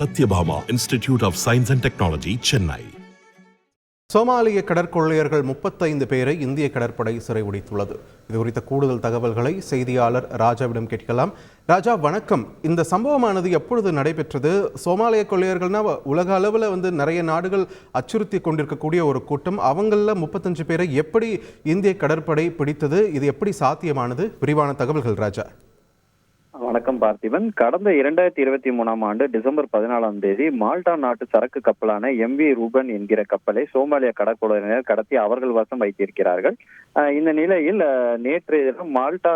Sathyabama institute of science and technology Chennai சோமாலிய கடற்கொள்ளையர்கள் முப்பத்தைந்து பேரை இந்திய கடற்படை சிறைபிடித்துள்ளது. இது குறித்த கூடுதல் தகவல்களை செய்தியாளர் ராஜாவிடம் கேட்கலாம். ராஜா வணக்கம். இந்த சம்பவமானது எப்பொழுது நடைபெற்றது? சோமாலிய கொள்ளையர்கள்னா உலக அளவில் வந்து நிறைய நாடுகள் அச்சுறுத்தி கொண்டிருக்கக்கூடிய ஒரு கூட்டம். அவங்களில் முப்பத்தஞ்சு பேரை எப்படி இந்திய கடற்படை பிடித்தது? இது எப்படி சாத்தியமானது? விரிவான தகவல்கள் ராஜா. வணக்கம் பார்த்திபன். கடந்த இரண்டாயிரத்தி இருபத்தி மூணாம் ஆண்டு டிசம்பர் பதினாலாம் தேதி மால்டா நாட்டு சரக்கு கப்பலான எம் வி ரூபன் என்கிற கப்பலை சோமாலிய கடற்கொள்ளையினர் கடத்தி அவர்கள் வசம் வைத்திருக்கிறார்கள். இந்த நிலையில் நேற்று தினம் மால்டா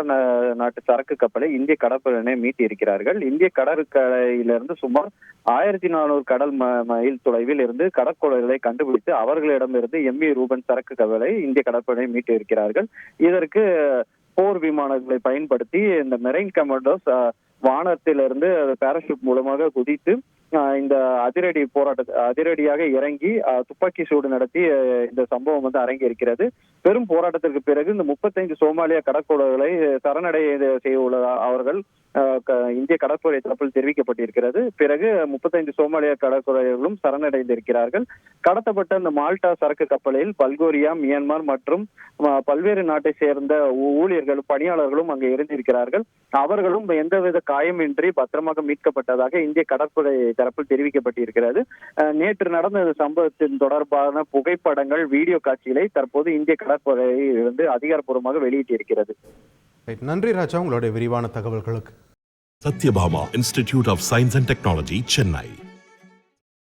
நாட்டு சரக்கு கப்பலை இந்திய கடற்படையினர் மீட்டிருக்கிறார்கள் இந்திய கடற்கரையிலிருந்து சுமார் ஆயிரத்தி நானூறு கடல் ம- மைல் தொலைவில் இருந்து கடற்கொலைகளை கண்டுபிடித்து அவர்களிடமிருந்து எம் வி ரூபன் சரக்கு கப்பலை இந்திய கடற்படை மீட்டிருக்கிறார்கள் இதற்கு போர் விமானங்களை பயன்படுத்தி இந்த மெரைன் கமாண்டோஸ் வானத்திலிருந்து பேராஷூட் மூலமாக குதித்து இந்த அதிரடி போராட்ட அதிரடியாக இறங்கி அஹ், துப்பாக்கி சூடு நடத்தி இந்த சம்பவம் வந்து அரங்கி இருக்கிறது. பெரும் போராட்டத்திற்கு பிறகு இந்த முப்பத்தைந்து சோமாலிய கடற்கொள்ளைகளை சரணடைய செய்ய அவர்கள் அஹ், இந்திய கடற்படை தரப்பில் தெரிவிக்கப்பட்டிருக்கிறது. பிறகு முப்பத்தைந்து சோமாலிய கடற்கொள்ளையர்களும் சரணடைந்திருக்கிறார்கள். கடத்தப்பட்ட இந்த மால்டா சரக்கு கப்பலில் பல்கோரியா மியான்மர் மற்றும் பல்வேறு நாட்டை சேர்ந்த ஊழியர்களும் பணியாளர்களும் அங்கே இருந்திருக்கிறார்கள். அவர்களும் எந்தவித காயமின்றி பத்திரமாக மீட்கப்பட்டதாக இந்திய கடற்படை தரப்பில் தெரிவிக்கப்பட்டிருக்கிறது. நேற்று நடந்த இந்த சம்பவத்தின் தொடர்பான புகைப்படங்கள் வீடியோ காட்சிகளை தற்போது இந்திய கடற்படை வந்து அதிகாரப்பூர்வமாக வெளியிட்டிருக்கிறது. ரைட் நன்றி ராஜா உங்களுடைய விரிவான தகவல்களுக்கு. Satyabhama Institute of Science and Technology, Chennai.